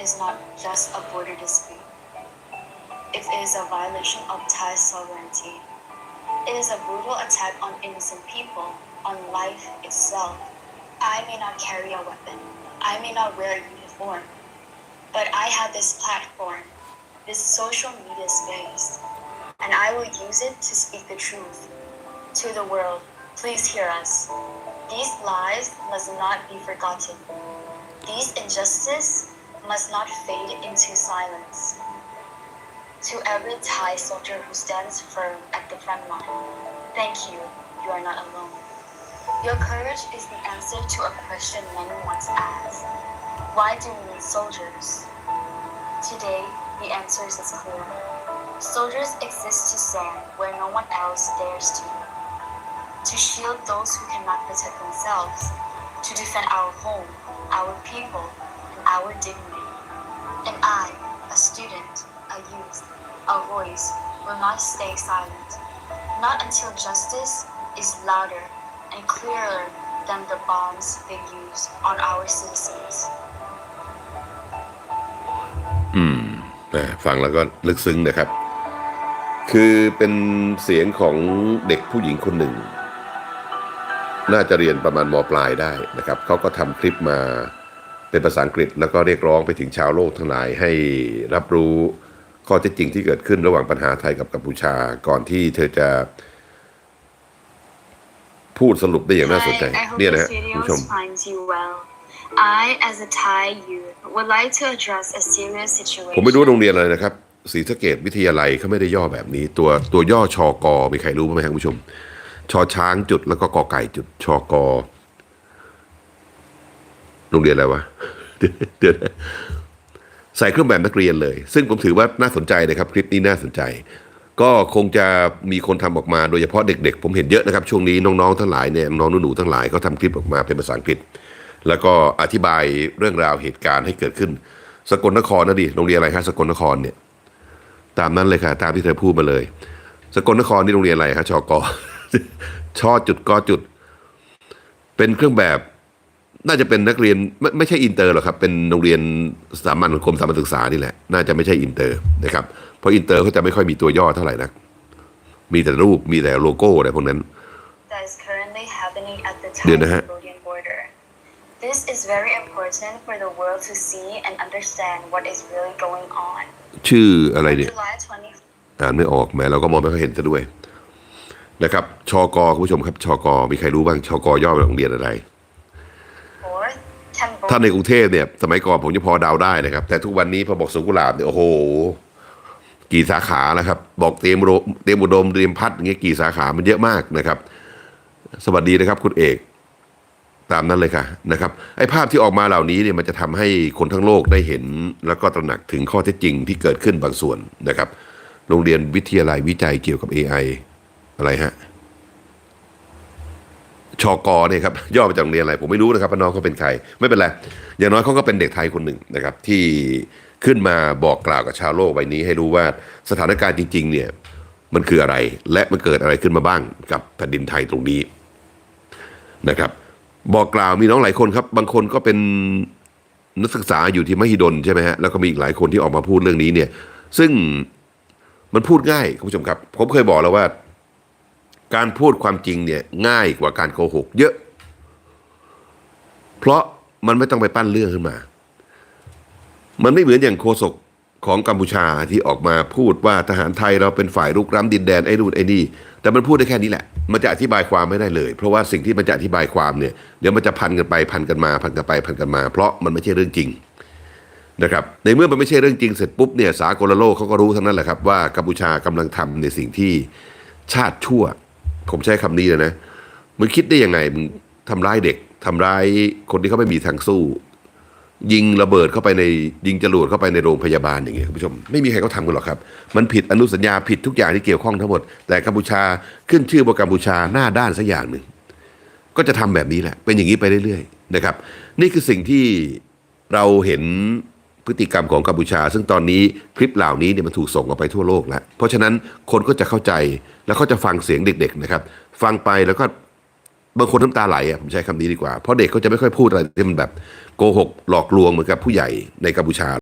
is not just a border dispute. It is a violation of Thai sovereignty. It is a brutal attack on innocent people, on life itself. I may not carry a weapon. I may not wear a uniform. But I have this platform, this social media space, and I will use it to speak the truth to the world. Please hear us. These lies must not be forgotten. These injustices must not fade into silence. To every Thai soldier who stands firm at the front line, thank you. You are not alone. Your courage is the answer to a question many once asked. Why do we need soldiers? Today, the answer is clear. Soldiers exist to stand where no one else dares to. To shield those who cannot protect themselves. To defend our home, our people, and our dignity. And I, a student, a youth, a voice, will not stay silent. Not until justice is louder and clearer than the bombs they use on our citizens. อืมอ่าฟังแล้วก็ลึกซึ้งนะครับ คือเป็นเสียงของเด็กผู้หญิงคนหนึ่ง น่าจะเรียนประมาณมปลายได้นะครับ เขาก็ทำคลิปมา เป็นภาษาอังกฤษแล้วก็เรียกร้องไปถึงชาวโลกทั้งหลายให้รับรู้ข้อเท็จจริงที่เกิดขึ้นระหว่างปัญหาไทยกับกัมพูชาก่อนที่เธอจะ พูดสรุปได้อย่างน่าสนใจ Hi, I hope เนี่ยนะ this ฮะคุณ video ผู้ชม finds you well. I, as a Thai youth, would like to address a serious situation. ผมไม่รู้โรงเรียนอะไรนะครับศรีสะเกดวิทยาลัยเขาไม่ได้ย่อแบบนี้ ตัวตัวย่อชอกอมีใครรู้ไหมครับคุณผู้ชม ชอช้างจุดแล้วก็กอไก่จุดชอกอ โรงเรียนอะไรวะเดี๋ยวใส่เครื่องแบบนักเรียนเลย ซึ่งผมถือว่าน่าสนใจนะครับ คลิปนี้น่าสนใจ ก็คงจะมีคนทำออกมาโดยเฉพาะเด็กๆ ผมเห็นเยอะนะครับ ช่วงนี้น้องๆทั้งหลายเนี่ยน้องหนูๆทั้งหลายก็ทำคลิปออกมาเป็นภาษาอังกฤษ แล้วก็อธิบายเรื่องราวเหตุการณ์ให้เกิดขึ้น สกลนครนะดิโรงเรียนอะไรครับสกลนครเนี่ย ตามนั้นเลยค่ะ ตามที่เธอพูดมาเลย สกลนครนี่โรงเรียนอะไรครับชอกอชอจุดกอจุด เป็นเครื่องแบบ น่าจะเป็นนักเรียนไม่ไม่ใช่อินเตอร์หรอกครับ เป็นโรงเรียนสามัญกรมสามัญศึกษานี่แหละ น่าจะไม่ใช่อินเตอร์นะครับ เพราะอินเตอร์เขาจะไม่ค่อยมีตัวย่อเท่าไหร่นักมีแต่รูปมีแต่โลโก้อะไรพวกนั้น that is currently happening at the Thai เดี๋ยวนะฮะ Cambodian border. This is very important for the world to see and understand what is really going on. ชื่ออะไรเนี่ย July 20. อ่านไม่ออกแหม้เราก็มองไม่ค่อยเห็นซะด้วยนะครับชอกอคุณผู้ชมครับชอกอมีใครรู้บ้างชอกอย่อมาจากโรงเรียนอะไร Fourth, ถ้าในกรุงเทพเนี่ย สมัยก่อนผมจะพอเดาได้นะครับ แต่ทุกวันนี้พอบอกสวนกุหลาบเนี่ยโอ้โห กี่สาขาแล้วครับ บอกเตรียมรเตรียมอุดมเตรียมพัดอย่างเงี้ยกี่สาขามันเยอะมากนะครับ สวัสดีนะครับ คุณเอกตามนั้นเลยค่ะนะครับไอ้ภาพที่ออกมาเหล่านี้เนี่ยมันจะทำให้คนทั้งโลกได้เห็น แล้วก็ตระหนักถึงข้อเท็จจริงที่เกิดขึ้นบางส่วนนะครับ โรงเรียนวิทยาลัยวิจัยเกี่ยวกับ AI อะไรฮะ ชอกอเนี่ยครับย่อมาจากโรงเรียนอะไรผมไม่รู้นะครับว่าน้องเขาเป็นใครไม่เป็นไรอย่างน้อยเขาก็เป็นเด็กไทยคนหนึ่งนะครับ ที่ขึ้นมาบอกกล่าวกับชาวโลกใบนี้ ให้รู้ว่าสถานการณ์จริง ๆ เนี่ยมันคืออะไรและมันเกิดอะไรขึ้นมาบ้างกับแผ่นดินไทยตรงนี้นะครับ บอกกล่าวมีน้องหลายคนครับ บางคนก็เป็นนักศึกษาอยู่ที่มหิดลใช่ไหมฮะแล้วก็มีอีกหลายคนที่ออกมาพูดเรื่องนี้เนี่ย ซึ่งมันพูดง่ายคุณผู้ชมครับ ผมเคยบอกแล้วว่า การพูดความจริงเนี่ยง่ายกว่าการโกหก เยอะ เพราะมันไม่ต้องไปปั้นเรื่องขึ้นมา มันไม่เหมือนอย่างโฆษกของกัมพูชาที่ออกมาพูดว่าทหารไทยเราเป็นฝ่ายรุกร้ำดินแดนไอ้นู่นไอ้นี่ แต่มันพูดได้แค่นี้แหละ มันจะอธิบายความไม่ได้เลย เพราะว่าสิ่งที่มันจะอธิบายความเนี่ยเดี๋ยวมันจะพันกันไปพันกันมาพันกันไปพันกันมา เพราะมันไม่ใช่เรื่องจริงนะครับในเมื่อมันไม่ใช่เรื่องจริงเสร็จปุ๊บเนี่ยสากลโลกเขาก็รู้ทั้งนั้นแหละครับว่ากัมพูชากำลังทำในสิ่งที่ชาติชั่ว ผมใช้คำนี้เลยนะมึงคิดได้ยังไงมึงทำร้ายเด็กทำร้ายคนที่เขาไม่มีทางสู้ ยิงระเบิดเข้าไปในยิงจรวดเข้าไปในโรงพยาบาลอย่างเงี้ยคุณผู้ชมไม่มีใครเขาทำกันหรอกครับ มันผิดอนุสัญญาผิดทุกอย่างที่เกี่ยวข้องทั้งหมด แต่กัมพูชาขึ้นชื่อว่ากัมพูชาหน้าด้านสักอย่างหนึ่งก็จะทำแบบนี้แหละ เป็นอย่างนี้ไปเรื่อยๆนะครับ นี่คือสิ่งที่เราเห็น พฤติกรรมของกัมพูชา ซึ่งตอนนี้คลิปเหล่านี้เนี่ยมันถูกส่งออกไปทั่วโลกแล้วเพราะฉะนั้นคนก็จะเข้าใจแล้วก็จะฟังเสียงเด็กๆนะครับฟังไปแล้วก็บางคนน้ำตาไหลอะผมใช้คำนี้ดีกว่าเพราะเด็กเขาจะไม่ค่อยพูดอะไรที่มันแบบโกหกหลอกลวงเหมือนกับผู้ใหญ่ในกัมพูชา